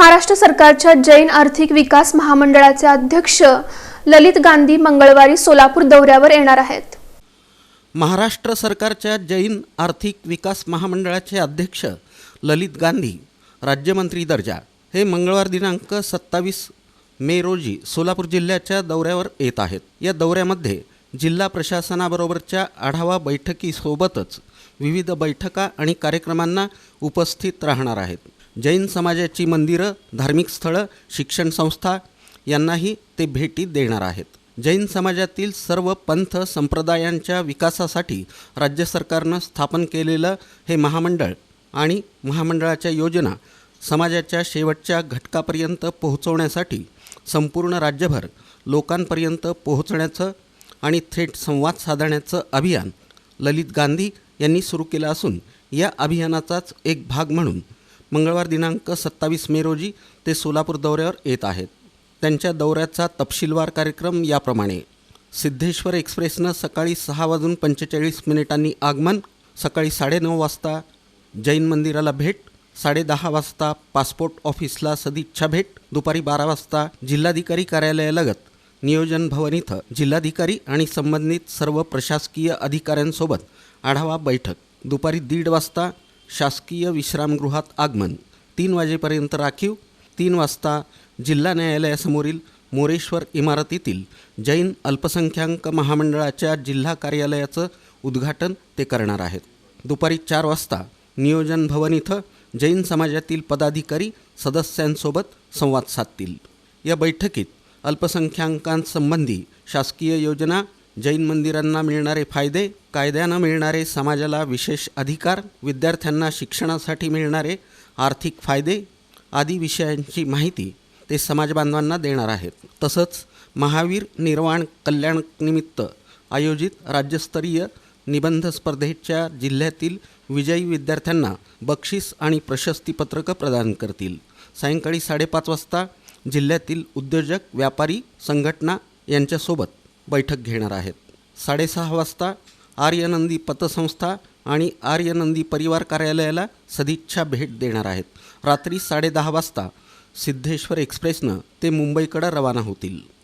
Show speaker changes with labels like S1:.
S1: महाराष्ट्र सरकारच्या जैन आर्थिक विकास महामंडळाचे अध्यक्ष ललित गांधी मंगळवारी सोलापूर दौऱ्यावर येणार आहेत.
S2: महाराष्ट्र सरकारच्या जैन आर्थिक विकास महामंडळाचे अध्यक्ष ललित गांधी राज्यमंत्री दर्जा हे मंगळवार दिनांक सत्तावीस मे रोजी सोलापूर जिल्ह्याच्या दौऱ्यावर येत आहेत. या दौऱ्यामध्ये जिल्हा प्रशासनाबरोबरच्या आढावा बैठकीसोबतच विविध बैठका आणि कार्यक्रमांना उपस्थित राहणार आहेत. जैन समाजाची मंदिरं धार्मिक स्थळं शिक्षण संस्था यांनाही ते भेटी देणार आहेत. जैन समाजातील सर्व पंथ संप्रदायांच्या विकासासाठी राज्य सरकारनं स्थापन केलेलं हे महामंडळ आणि महामंडळाच्या योजना समाजाच्या शेवटच्या घटकापर्यंत पोहोचवण्यासाठी संपूर्ण राज्यभर लोकांपर्यंत पोहोचण्याचं आणि थेट संवाद साधण्याचं अभियान ललित गांधी यांनी सुरू केलं असून या अभियानाचाच एक भाग म्हणून मंगळवार दिनांक सत्तावीस मे रोजी ते सोलापूर दौऱ्यावर येत आहेत. त्यांच्या दौऱ्याचा तपशीलवार कार्यक्रम याप्रमाणे. सिद्धेश्वर एक्सप्रेसनं सकाळी सहा वाजून पंचेचाळीस मिनिटांनी आगमन सकाळी साडेनऊ वाजता जैन मंदिराला भेट साडेदहा वाजता पासपोर्ट ऑफिसला सदिच्छा भेट दुपारी बारा वाजता जिल्हाधिकारी कार्यालयालगत नियोजन भवन इथं जिल्हाधिकारी आणि संबंधित सर्व प्रशासकीय अधिकाऱ्यांसोबत आढावा बैठक. दुपारी दीड वाजता शासकीय विश्रामगृहात आगमन. तीन वाजेपर्यंत राखीव. तीन वाजता जिल्हा न्यायालयासमोरील मोरेश्वर इमारतीतील जैन अल्पसंख्याक महामंडळाच्या जिल्हा कार्यालयाचं उद्घाटन ते करणार आहेत. दुपारी चार वाजता नियोजन भवन इथं जैन समाजातील पदाधिकारी सदस्यांसोबत संवाद साधतील. या बैठकीत अल्पसंख्याकांसंबंधी शासकीय योजना जैन मंदिरांना मिळणारे फायदे कायद्यानं मिळणारे समाजाला विशेष अधिकार विद्यार्थ्यांना शिक्षणासाठी मिळणारे आर्थिक फायदे आदी विषयांची माहिती ते समाजबांधवांना देणार आहेत. तसंच महावीर निर्वाण कल्याणनिमित्त आयोजित राज्यस्तरीय निबंध स्पर्धेच्या जिल्ह्यातील विजयी विद्यार्थ्यांना बक्षीस आणि प्रशस्तीपत्रकं प्रदान करतील. सायंकाळी साडेपाच वाजता जिल्ह्यातील उद्योजक व्यापारी संघटना यांच्यासोबत बैठक घेणार आहेत. साडेसहा वाजता आर्यनंदी पतसंस्था आणि आर्यनंदी परिवार कार्यालयाला सदिच्छा भेट देणार आहेत. रात्री साडेदहा वाजता सिद्धेश्वर एक्सप्रेसनं ते मुंबईकडं रवाना होतील.